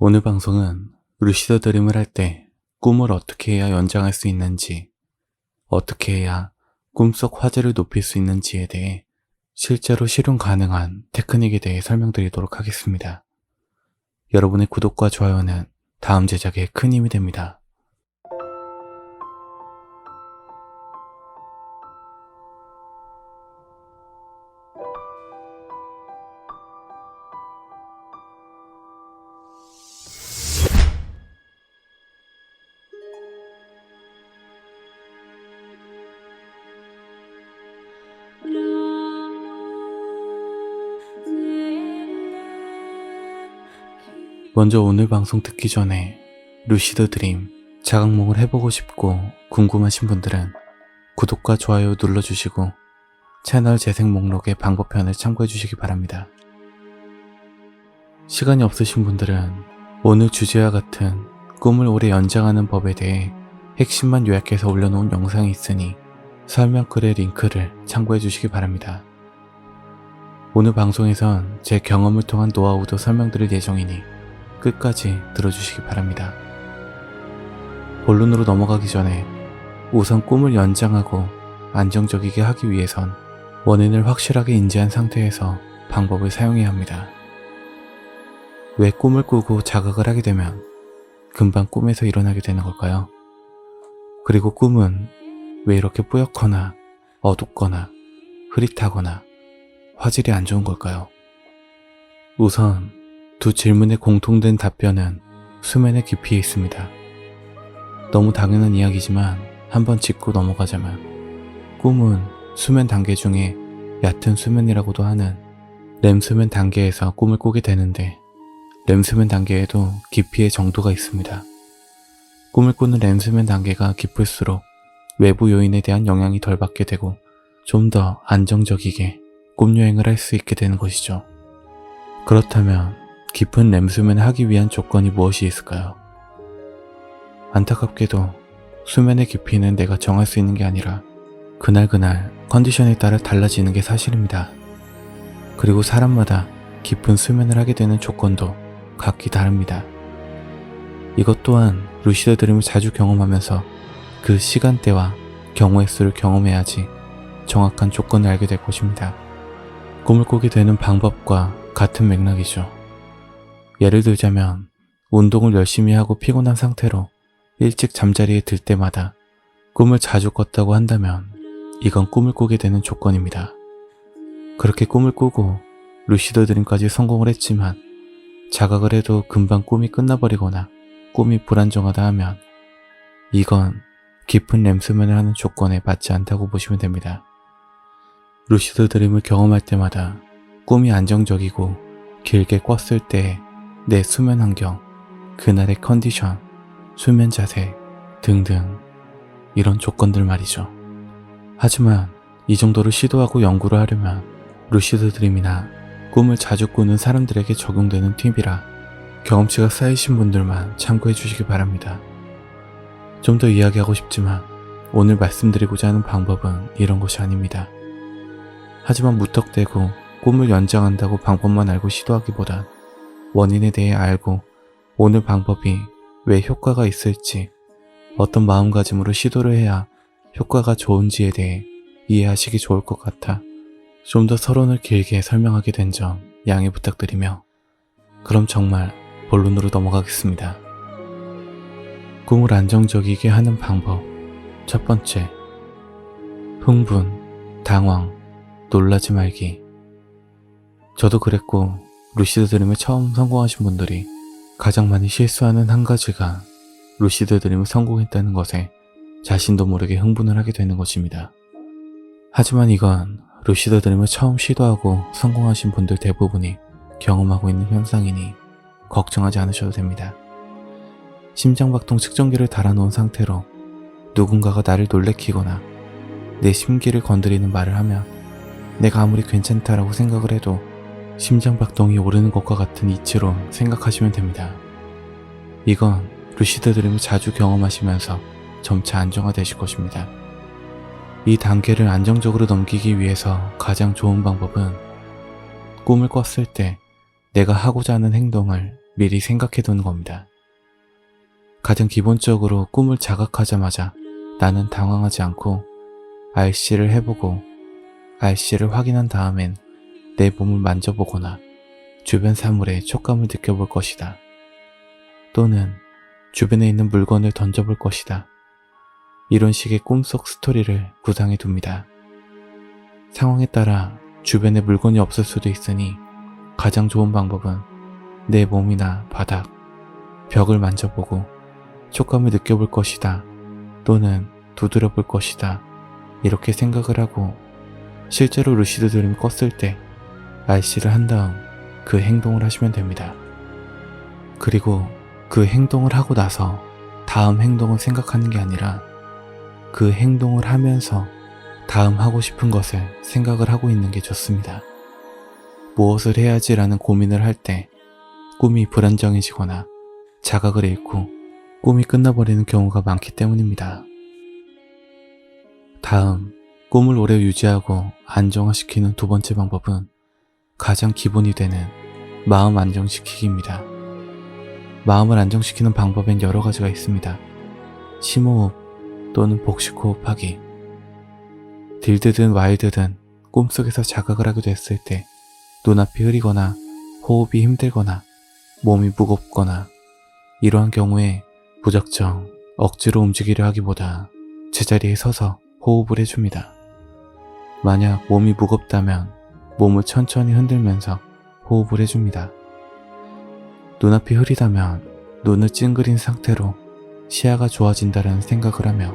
오늘 방송은 루시드 드림을 할 때 꿈을 어떻게 해야 연장할 수 있는지, 어떻게 해야 꿈속 화제를 높일 수 있는지에 대해 실제로 실현 가능한 테크닉에 대해 설명드리도록 하겠습니다. 여러분의 구독과 좋아요는 다음 제작에 큰 힘이 됩니다. 먼저 오늘 방송 듣기 전에 루시드 드림 자각몽을 해보고 싶고 궁금하신 분들은 구독과 좋아요 눌러주시고 채널 재생 목록의 방법편을 참고해 주시기 바랍니다. 시간이 없으신 분들은 오늘 주제와 같은 꿈을 오래 연장하는 법에 대해 핵심만 요약해서 올려놓은 영상이 있으니 설명글의 링크를 참고해 주시기 바랍니다. 오늘 방송에선 제 경험을 통한 노하우도 설명드릴 예정이니 끝까지 들어주시기 바랍니다. 본론으로 넘어가기 전에 우선 꿈을 연장하고 안정적이게 하기 위해선 원인을 확실하게 인지한 상태에서 방법을 사용해야 합니다. 왜 꿈을 꾸고 자각을 하게 되면 금방 꿈에서 일어나게 되는 걸까요? 그리고 꿈은 왜 이렇게 뿌옇거나 어둡거나 흐릿하거나 화질이 안 좋은 걸까요? 우선 두 질문의 공통된 답변은 수면의 깊이에 있습니다. 너무 당연한 이야기지만 한번 짚고 넘어가자면 꿈은 수면 단계 중에 얕은 수면이라고도 하는 렘 수면 단계에서 꿈을 꾸게 되는데 렘 수면 단계에도 깊이의 정도가 있습니다. 꿈을 꾸는 렘 수면 단계가 깊을수록 외부 요인에 대한 영향이 덜 받게 되고 좀 더 안정적이게 꿈 여행을 할 수 있게 되는 것이죠. 그렇다면 깊은 렘수면을 하기 위한 조건이 무엇이 있을까요? 안타깝게도 수면의 깊이는 내가 정할 수 있는 게 아니라 그날그날 컨디션에 따라 달라지는 게 사실입니다. 그리고 사람마다 깊은 수면을 하게 되는 조건도 각기 다릅니다. 이것 또한 루시드 드림을 자주 경험하면서 그 시간대와 경우의 수를 경험해야지 정확한 조건을 알게 될 것입니다. 꿈을 꾸게 되는 방법과 같은 맥락이죠. 예를 들자면 운동을 열심히 하고 피곤한 상태로 일찍 잠자리에 들 때마다 꿈을 자주 꿨다고 한다면 이건 꿈을 꾸게 되는 조건입니다. 그렇게 꿈을 꾸고 루시드 드림까지 성공을 했지만 자각을 해도 금방 꿈이 끝나버리거나 꿈이 불안정하다 하면 이건 깊은 렘수면을 하는 조건에 맞지 않다고 보시면 됩니다. 루시드 드림을 경험할 때마다 꿈이 안정적이고 길게 꿨을 때 내 수면 환경, 그날의 컨디션, 수면 자세 등등 이런 조건들 말이죠. 하지만 이 정도로 시도하고 연구를 하려면 루시드 드림이나 꿈을 자주 꾸는 사람들에게 적용되는 팁이라 경험치가 쌓이신 분들만 참고해 주시기 바랍니다. 좀 더 이야기하고 싶지만 오늘 말씀드리고자 하는 방법은 이런 것이 아닙니다. 하지만 무턱대고 꿈을 연장한다고 방법만 알고 시도하기보단 원인에 대해 알고 오늘 방법이 왜 효과가 있을지 어떤 마음가짐으로 시도를 해야 효과가 좋은지에 대해 이해하시기 좋을 것 같아 좀 더 서론을 길게 설명하게 된 점 양해 부탁드리며 그럼 정말 본론으로 넘어가겠습니다. 꿈을 안정적이게 하는 방법 첫 번째 흥분, 당황, 놀라지 말기 저도 그랬고 루시드 드림을 처음 성공하신 분들이 가장 많이 실수하는 한 가지가 루시드 드림을 성공했다는 것에 자신도 모르게 흥분을 하게 되는 것입니다. 하지만 이건 루시드 드림을 처음 시도하고 성공하신 분들 대부분이 경험하고 있는 현상이니 걱정하지 않으셔도 됩니다. 심장박동 측정기를 달아놓은 상태로 누군가가 나를 놀래키거나 내 심기를 건드리는 말을 하면 내가 아무리 괜찮다라고 생각을 해도 심장박동이 오르는 것과 같은 이치로 생각하시면 됩니다. 이건 루시드 드림을 자주 경험하시면서 점차 안정화되실 것입니다. 이 단계를 안정적으로 넘기기 위해서 가장 좋은 방법은 꿈을 꿨을 때 내가 하고자 하는 행동을 미리 생각해 두는 겁니다. 가장 기본적으로 꿈을 자각하자마자 나는 당황하지 않고 RC를 해보고 RC를 확인한 다음엔 내 몸을 만져보거나 주변 사물의 촉감을 느껴볼 것이다. 또는 주변에 있는 물건을 던져볼 것이다. 이런 식의 꿈속 스토리를 구상해 둡니다. 상황에 따라 주변에 물건이 없을 수도 있으니 가장 좋은 방법은 내 몸이나 바닥, 벽을 만져보고 촉감을 느껴볼 것이다. 또는 두드려 볼 것이다. 이렇게 생각을 하고 실제로 루시드 드림이 껐을 때 RC를 한 다음 그 행동을 하시면 됩니다. 그리고 그 행동을 하고 나서 다음 행동을 생각하는 게 아니라 그 행동을 하면서 다음 하고 싶은 것을 생각을 하고 있는 게 좋습니다. 무엇을 해야지라는 고민을 할 때 꿈이 불안정해지거나 자각을 잃고 꿈이 끝나버리는 경우가 많기 때문입니다. 다음, 꿈을 오래 유지하고 안정화시키는 두 번째 방법은 가장 기본이 되는 마음 안정시키기입니다. 마음을 안정시키는 방법엔 여러 가지가 있습니다. 심호흡 또는 복식호흡하기. 딜드든 와일드든 꿈속에서 자각을 하게 됐을 때 눈앞이 흐리거나 호흡이 힘들거나 몸이 무겁거나 이러한 경우에 무작정 억지로 움직이려 하기보다 제자리에 서서 호흡을 해줍니다. 만약 몸이 무겁다면 몸을 천천히 흔들면서 호흡을 해줍니다. 눈앞이 흐리다면 눈을 찡그린 상태로 시야가 좋아진다는 생각을 하며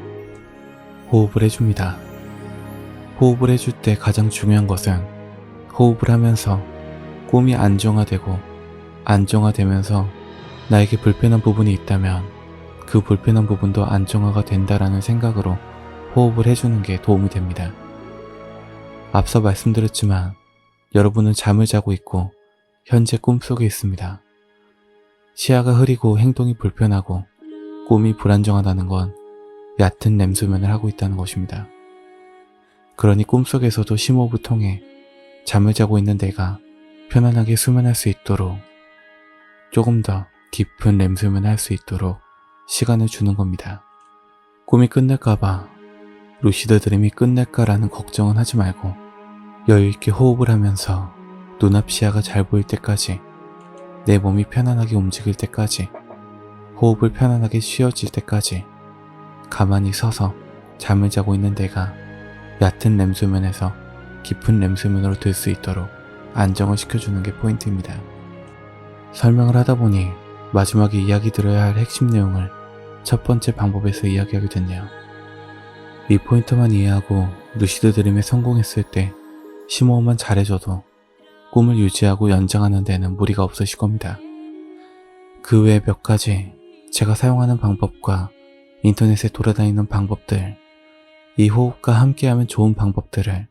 호흡을 해줍니다. 호흡을 해줄 때 가장 중요한 것은 호흡을 하면서 꿈이 안정화되고 안정화되면서 나에게 불편한 부분이 있다면 그 불편한 부분도 안정화가 된다라는 생각으로 호흡을 해주는 게 도움이 됩니다. 앞서 말씀드렸지만 여러분은 잠을 자고 있고 현재 꿈속에 있습니다. 시야가 흐리고 행동이 불편하고 꿈이 불안정하다는 건 얕은 램수면을 하고 있다는 것입니다. 그러니 꿈속에서도 심호흡을 통해 잠을 자고 있는 내가 편안하게 수면할 수 있도록 조금 더 깊은 램수면을 할 수 있도록 시간을 주는 겁니다. 꿈이 끝날까봐 루시드 드림이 끝날까라는 걱정은 하지 말고 여유있게 호흡을 하면서 눈앞 시야가 잘 보일 때까지 내 몸이 편안하게 움직일 때까지 호흡을 편안하게 쉬어질 때까지 가만히 서서 잠을 자고 있는 내가 얕은 램수면에서 깊은 램수면으로 들 수 있도록 안정을 시켜주는 게 포인트입니다. 설명을 하다 보니 마지막에 이야기 들어야 할 핵심 내용을 첫 번째 방법에서 이야기하게 됐네요. 이 포인트만 이해하고 루시드 드림에 성공했을 때 심호흡만 잘해줘도 꿈을 유지하고 연장하는 데는 무리가 없으실 겁니다. 그 외에 몇 가지 제가 사용하는 방법과 인터넷에 돌아다니는 방법들, 이 호흡과 함께하면 좋은 방법들을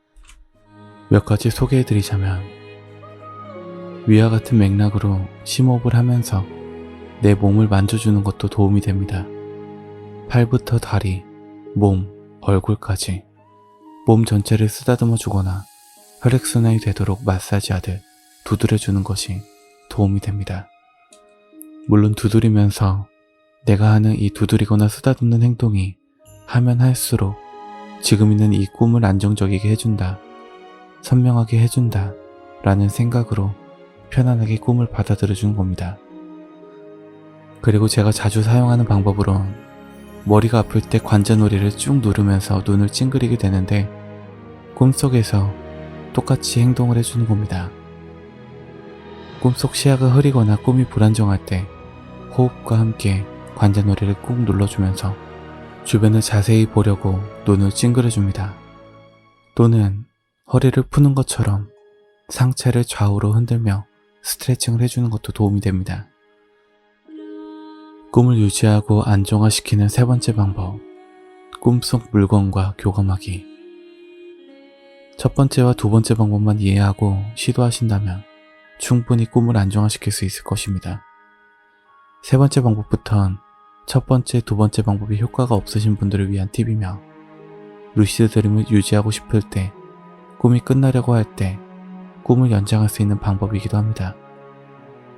몇 가지 소개해드리자면 위와 같은 맥락으로 심호흡을 하면서 내 몸을 만져주는 것도 도움이 됩니다. 팔부터 다리, 몸, 얼굴까지 몸 전체를 쓰다듬어 주거나 혈액순환이 되도록 마사지하듯 두드려주는 것이 도움이 됩니다. 물론 두드리면서 내가 하는 이 두드리거나 쓰다듬는 행동이 하면 할수록 지금 있는 이 꿈을 안정적이게 해준다, 선명하게 해준다 라는 생각으로 편안하게 꿈을 받아들여 주는 겁니다. 그리고 제가 자주 사용하는 방법으론 머리가 아플 때 관자놀이를 쭉 누르면서 눈을 찡그리게 되는데 꿈속에서 똑같이 행동을 해주는 겁니다. 꿈속 시야가 흐리거나 꿈이 불안정할 때 호흡과 함께 관자놀이를 꾹 눌러주면서 주변을 자세히 보려고 눈을 찡그려줍니다. 또는 허리를 푸는 것처럼 상체를 좌우로 흔들며 스트레칭을 해주는 것도 도움이 됩니다. 꿈을 유지하고 안정화시키는 세 번째 방법. 꿈속 물건과 교감하기. 첫 번째와 두 번째 방법만 이해하고 시도하신다면 충분히 꿈을 안정화시킬 수 있을 것입니다. 세 번째 방법부턴 첫 번째, 두 번째 방법이 효과가 없으신 분들을 위한 팁이며 루시드 드림을 유지하고 싶을 때 꿈이 끝나려고 할 때 꿈을 연장할 수 있는 방법이기도 합니다.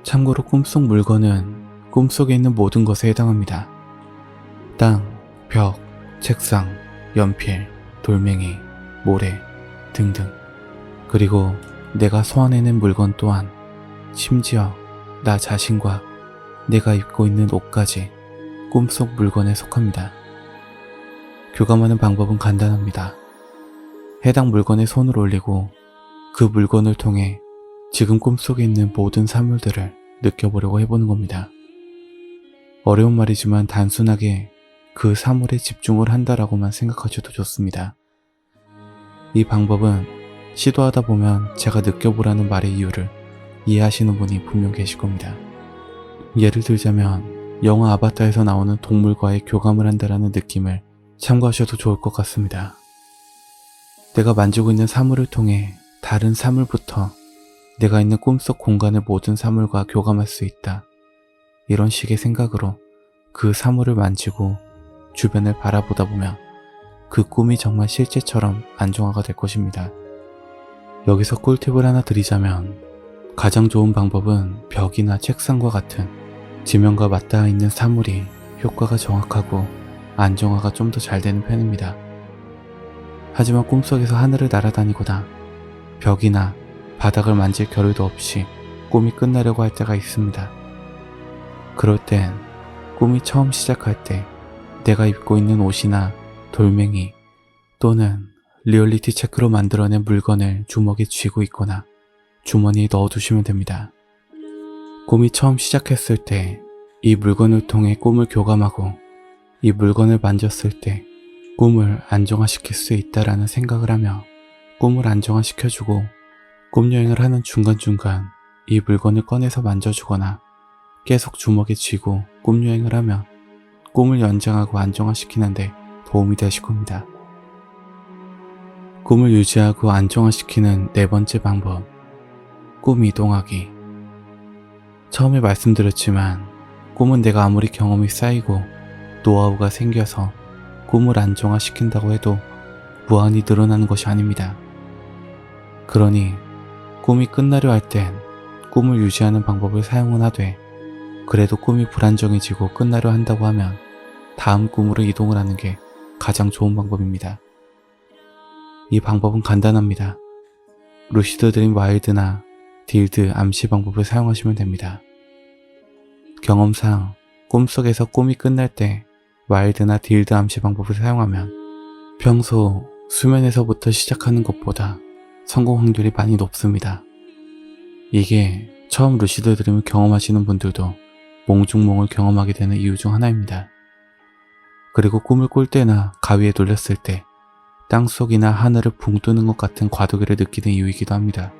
참고로 꿈속 물건은 꿈속에 있는 모든 것에 해당합니다. 땅, 벽, 책상, 연필, 돌멩이, 모래 등등. 그리고 내가 소환해낸 물건 또한 심지어 나 자신과 내가 입고 있는 옷까지 꿈속 물건에 속합니다. 교감하는 방법은 간단합니다. 해당 물건에 손을 올리고 그 물건을 통해 지금 꿈속에 있는 모든 사물들을 느껴보려고 해보는 겁니다. 어려운 말이지만 단순하게 그 사물에 집중을 한다라고만 생각하셔도 좋습니다. 이 방법은 시도하다 보면 제가 느껴보라는 말의 이유를 이해하시는 분이 분명 계실 겁니다. 예를 들자면 영화 아바타에서 나오는 동물과의 교감을 한다라는 느낌을 참고하셔도 좋을 것 같습니다. 내가 만지고 있는 사물을 통해 다른 사물부터 내가 있는 꿈속 공간의 모든 사물과 교감할 수 있다. 이런 식의 생각으로 그 사물을 만지고 주변을 바라보다 보면 그 꿈이 정말 실제처럼 안정화가 될 것입니다. 여기서 꿀팁을 하나 드리자면 가장 좋은 방법은 벽이나 책상과 같은 지면과 맞닿아 있는 사물이 효과가 정확하고 안정화가 좀 더 잘 되는 편입니다. 하지만 꿈속에서 하늘을 날아다니거나 벽이나 바닥을 만질 겨를도 없이 꿈이 끝나려고 할 때가 있습니다. 그럴 땐 꿈이 처음 시작할 때 내가 입고 있는 옷이나 돌멩이 또는 리얼리티 체크로 만들어낸 물건을 주먹에 쥐고 있거나 주머니에 넣어두시면 됩니다. 꿈이 처음 시작했을 때 이 물건을 통해 꿈을 교감하고 이 물건을 만졌을 때 꿈을 안정화시킬 수 있다라는 생각을 하며 꿈을 안정화시켜주고 꿈 여행을 하는 중간중간 이 물건을 꺼내서 만져주거나 계속 주먹에 쥐고 꿈 여행을 하며 꿈을 연장하고 안정화시키는데 도움이 되실 겁니다. 꿈을 유지하고 안정화시키는 네 번째 방법. 꿈 이동하기. 처음에 말씀드렸지만 꿈은 내가 아무리 경험이 쌓이고 노하우가 생겨서 꿈을 안정화시킨다고 해도 무한히 늘어나는 것이 아닙니다. 그러니 꿈이 끝나려 할 땐 꿈을 유지하는 방법을 사용은 하되 그래도 꿈이 불안정해지고 끝나려 한다고 하면 다음 꿈으로 이동을 하는 게 가장 좋은 방법입니다. 이 방법은 간단합니다. 루시드 드림 와일드나 딜드 암시 방법을 사용하시면 됩니다. 경험상 꿈속에서 꿈이 끝날 때 와일드나 딜드 암시 방법을 사용하면 평소 수면에서부터 시작하는 것보다 성공 확률이 많이 높습니다. 이게 처음 루시드 드림을 경험하시는 분들도 몽중몽을 경험하게 되는 이유 중 하나입니다. 그리고 꿈을 꿀 때나 가위에 눌렸을 때 땅속이나 하늘을 붕 뜨는 것 같은 과도기를 느끼는 이유이기도 합니다.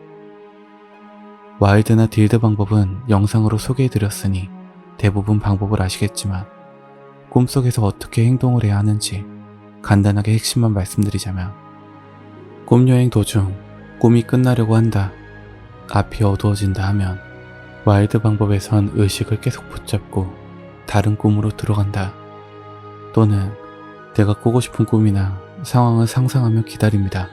와일드나 딜드 방법은 영상으로 소개해드렸으니 대부분 방법을 아시겠지만 꿈속에서 어떻게 행동을 해야 하는지 간단하게 핵심만 말씀드리자면 꿈여행 도중 꿈이 끝나려고 한다. 앞이 어두워진다 하면 와일드 방법에선 의식을 계속 붙잡고 다른 꿈으로 들어간다. 또는 내가 꾸고 싶은 꿈이나 상황을 상상하며 기다립니다.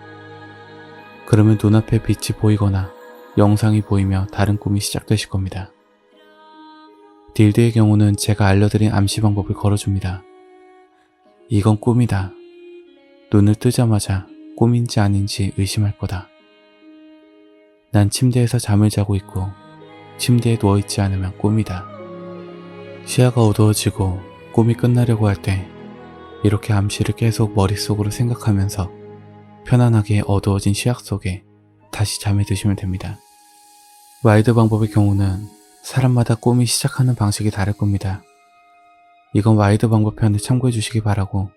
그러면 눈앞에 빛이 보이거나 영상이 보이며 다른 꿈이 시작되실 겁니다. 딜드의 경우는 제가 알려드린 암시 방법을 걸어줍니다. 이건 꿈이다. 눈을 뜨자마자 꿈인지 아닌지 의심할 거다. 난 침대에서 잠을 자고 있고 침대에 누워있지 않으면 꿈이다. 시야가 어두워지고 꿈이 끝나려고 할 때 이렇게 암시를 계속 머릿속으로 생각하면서 편안하게 어두워진 시약 속에 다시 잠에 드시면 됩니다. 와이드 방법의 경우는 사람마다 꿈이 시작하는 방식이 다를 겁니다. 이건 와이드 방법 편을 참고해 주시기 바라고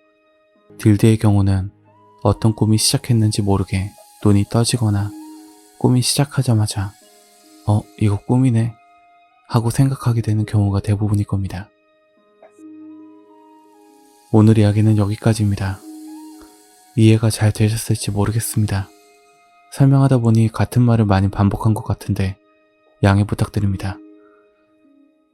딜드의 경우는 어떤 꿈이 시작했는지 모르게 눈이 떠지거나 꿈이 시작하자마자 어, 이거 꿈이네 하고 생각하게 되는 경우가 대부분일 겁니다. 오늘 이야기는 여기까지입니다. 이해가 잘 되셨을지 모르겠습니다. 설명하다 보니 같은 말을 많이 반복한 것 같은데 양해 부탁드립니다.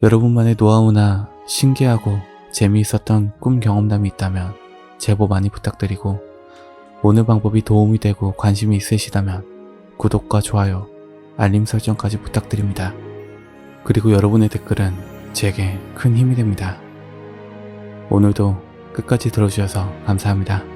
여러분만의 노하우나 신기하고 재미있었던 꿈 경험담이 있다면 제보 많이 부탁드리고 오늘 방법이 도움이 되고 관심이 있으시다면 구독과 좋아요, 알림 설정까지 부탁드립니다. 그리고 여러분의 댓글은 제게 큰 힘이 됩니다. 오늘도 끝까지 들어주셔서 감사합니다.